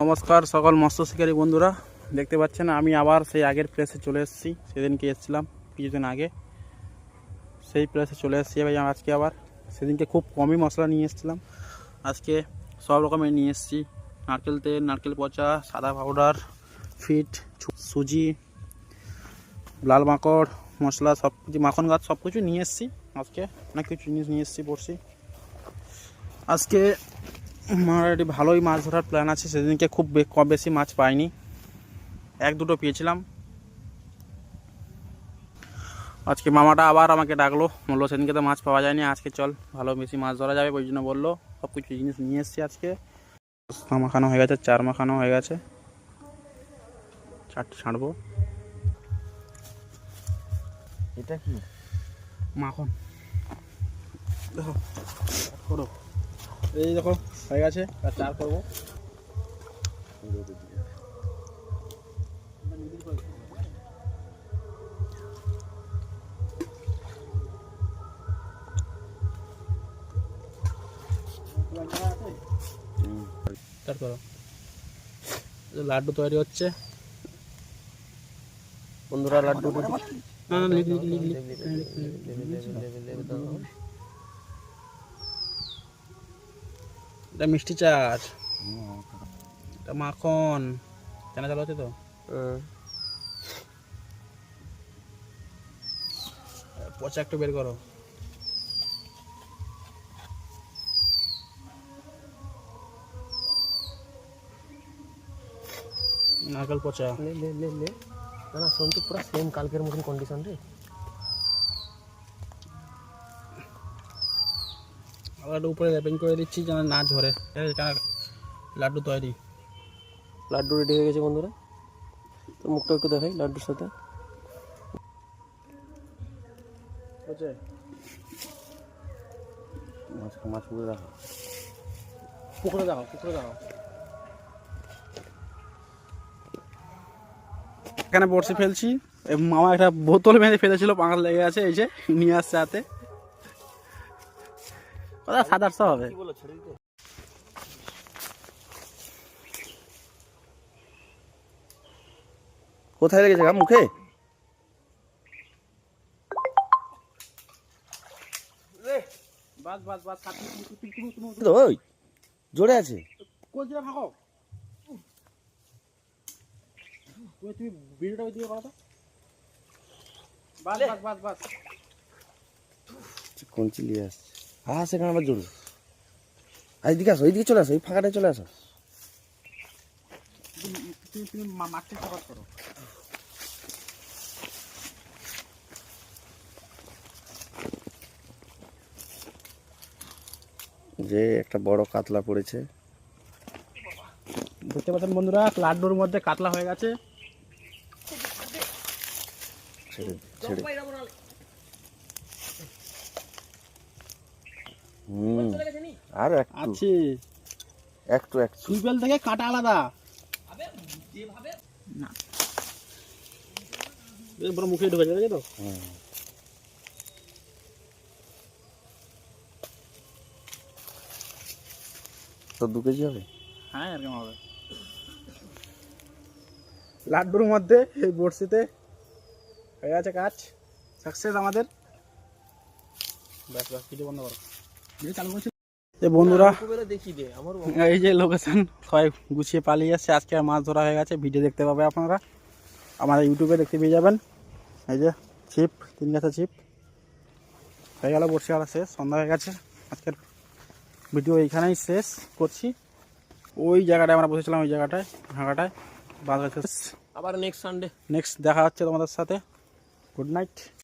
নমস্কার সকল মৎস্য শিকারী বন্ধুরা, দেখতে পাচ্ছেন আমি আবার সেই আগের প্লেসে চলে এসেছি। সেদিনকে এসেছিলাম কিছুদিন আগে। সেই প্লেসে চলে এসেছি ভাই আজকে আবার। সেদিনকে খুব কমই মশলা নিয়ে এসেছিলাম। আজকে সব রকমের নিয়ে এসেছি। নারকেল তেল, নারকেল পচা, সাদা পাউডার ফিট সুজি, লাল মাকড়, মশলা সব কিছু, মাখন গাছ সব কিছু নিয়ে এসেছি। আজকে অনেক কিছু জিনিস নিয়ে এসেছি, পড়ছি। আজকে আমার একটি ভালোই মাছ ধরার প্ল্যান আছে সেদিনকে খুব কম বেশি মাছ পাইনি। এক দুটো পেয়েছিলাম। আজকে মামাটা আবার আমাকে ডাকলো বলল সেদিনকে তো মাছ পাওয়া যায়নি আজকে চল ভালো বেশি মাছ ধরা যাবে ওই জন্য বলল সব কিছু জিনিস নিয়ে এসেছি আজকে। মাখানো হয়ে গেছে চার মাখানো হয়ে গেছে। চারটে ছাড়বো। এটা কি? মাখন। দেখো করো। এই দেখো হয়ে গেছে আর চার করব করো লাড্ডু তৈরি হচ্ছে বন্ধুরা লাড্ডু না না লিখ লিখ লিখ লিখ এটা মিষ্টি চাট। এটা মাখন। কেনা চালু আছে তো? পচা একটু বের করো। নারকেল পচা। লে লে লে না সন্তু পুরো সেম কালকের মতন কন্ডিশন রে। একটু উপরে র্যাপিং করে দিচ্ছি যেন না ঝরে। লাড্ডু তৈরি। লাড্ডু রেডি হয়ে গেছে বন্ধুরা। তোর মুখটা একটু দেখাই লাড্ডুর সাথে। বুঝছে মাছ মাছ পুকুরে পুকুরে এখানে বড়শি ফেলছি। মামা একটা বোতল মেরে ফেলেছিল পাঙাল লেগে আছে এই যে নিয়ে আসছে হাতে। ওটা সাত আটশো হবে কোথায় লেগেছে গা মুখে? বাস বাস বাস সাত তো ওই জোরে আছে। তুমি করো তো বাস বাস বাস বাস কোন চিলিয়ে আসছে? হ্যাঁ সেখানে আবার জোরে আর এদিকে আসো এইদিকে চলে আসো এই ফাঁকাটায় চলে আসো। তুমি তুমি তুমি মা- করো যে একটা বড় কাতলা পড়েছে। দেখতে পাচ্ছেন বন্ধুরা লাড্ডুর মধ্যে কাতলা হয়ে গেছে। ছেড়ে ছেড়ে হুম। আর একটু আছে। একটু একটু থেকে কাটা আলাদা। না। বড় মুখে ঢুকে যাবে তো হুম। তো দু কেজি হবে? হ্যাঁ এরকম হবে। লাড্ডুর মধ্যে এই বড়শিতে হয়ে গেছে কাজ। সাকসেস আমাদের। ব্যাস ব্যাস কিছু বন্ধ করো। চালু বন্ধুরা দেখি এই যে লোকেশন সবাই গুছিয়ে পালিয়ে যাচ্ছে আজকে মাছ ধরা হয়ে গেছে ভিডিও দেখতে পাবে আপনারা। আমাদের ইউটিউবে দেখতে পেয়ে যাবেন। এই যে ছিপ তিন গাছা ছিপ। হয়ে গেল শেষ সন্ধ্যা হয়ে গেছে। আজকের ভিডিও এইখানেই শেষ করছি। ওই জায়গাটায় আমরা বসেছিলাম ওই জায়গাটায় গেছে আবার নেক্সট সানডে নেক্সট দেখা হচ্ছে তোমাদের সাথে। Good night